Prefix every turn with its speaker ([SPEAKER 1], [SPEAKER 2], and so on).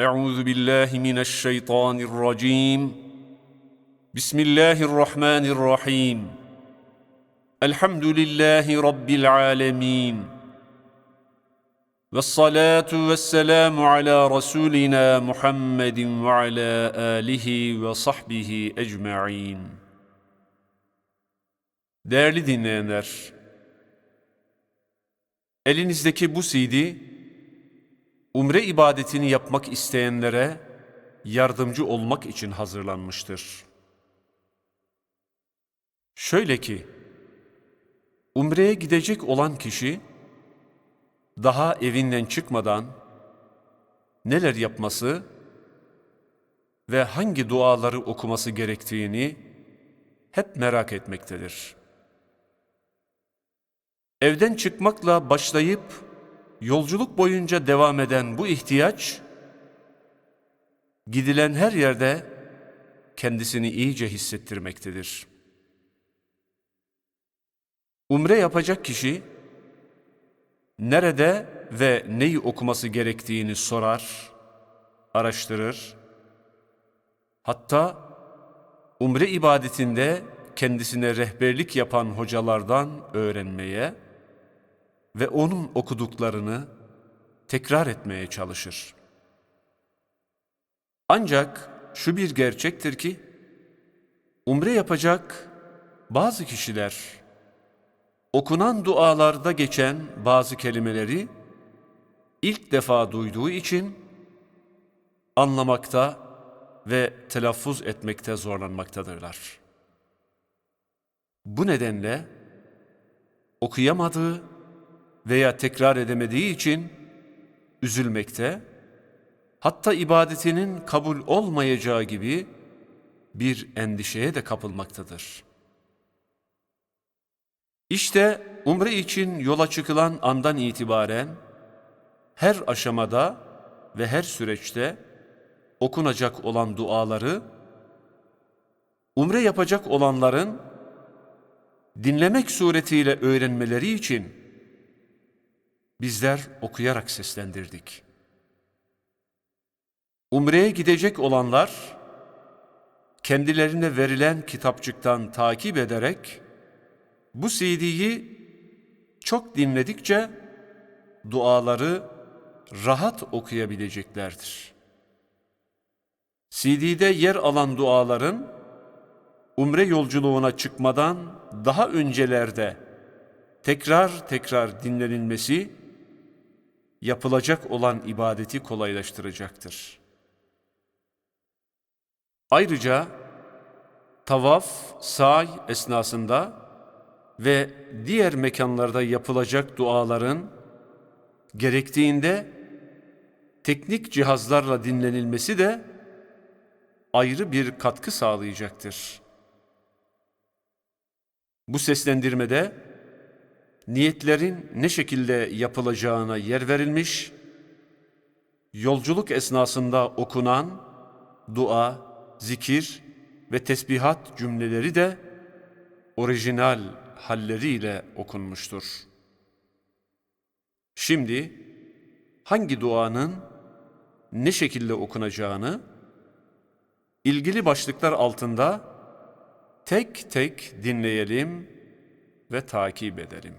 [SPEAKER 1] أعوذ بالله من الشيطان الرجيم بسم الله الرحمن الرحيم الحمد لله رب العالمين والصلاة والسلام على رسولنا محمد وعلى آله وصحبه أجمعين Değerli dinleyenler, elinizdeki bu CD, umre ibadetini yapmak isteyenlere yardımcı olmak için hazırlanmıştır. Şöyle ki, umreye gidecek olan kişi, daha evinden çıkmadan neler yapması ve hangi duaları okuması gerektiğini hep merak etmektedir. Evden çıkmakla başlayıp yolculuk boyunca devam eden bu ihtiyaç, gidilen her yerde kendisini iyice hissettirmektedir. Umre yapacak kişi, nerede ve neyi okuması gerektiğini sorar, araştırır. Hatta umre ibadetinde kendisine rehberlik yapan hocalardan öğrenmeye ve onun okuduklarını tekrar etmeye çalışır. Ancak şu bir gerçektir ki, umre yapacak bazı kişiler, okunan dualarda geçen bazı kelimeleri ilk defa duyduğu için anlamakta ve telaffuz etmekte zorlanmaktadırlar. Bu nedenle okuyamadığı veya tekrar edemediği için üzülmekte, hatta ibadetinin kabul olmayacağı gibi bir endişeye de kapılmaktadır. İşte umre için yola çıkılan andan itibaren her aşamada ve her süreçte okunacak olan duaları umre yapacak olanların dinlemek suretiyle öğrenmeleri için bizler okuyarak seslendirdik. Umre'ye gidecek olanlar kendilerine verilen kitapçıktan takip ederek bu CD'yi çok dinledikçe duaları rahat okuyabileceklerdir. CD'de yer alan duaların umre yolculuğuna çıkmadan daha öncelerde tekrar tekrar dinlenilmesi yapılacak olan ibadeti kolaylaştıracaktır. Ayrıca tavaf, say esnasında ve diğer mekanlarda yapılacak duaların gerektiğinde teknik cihazlarla dinlenilmesi de ayrı bir katkı sağlayacaktır. Bu seslendirmede niyetlerin ne şekilde yapılacağına yer verilmiş, yolculuk esnasında okunan dua, zikir ve tesbihat cümleleri de orijinal halleriyle okunmuştur. Şimdi hangi duanın ne şekilde okunacağını ilgili başlıklar altında tek tek dinleyelim ve takip edelim.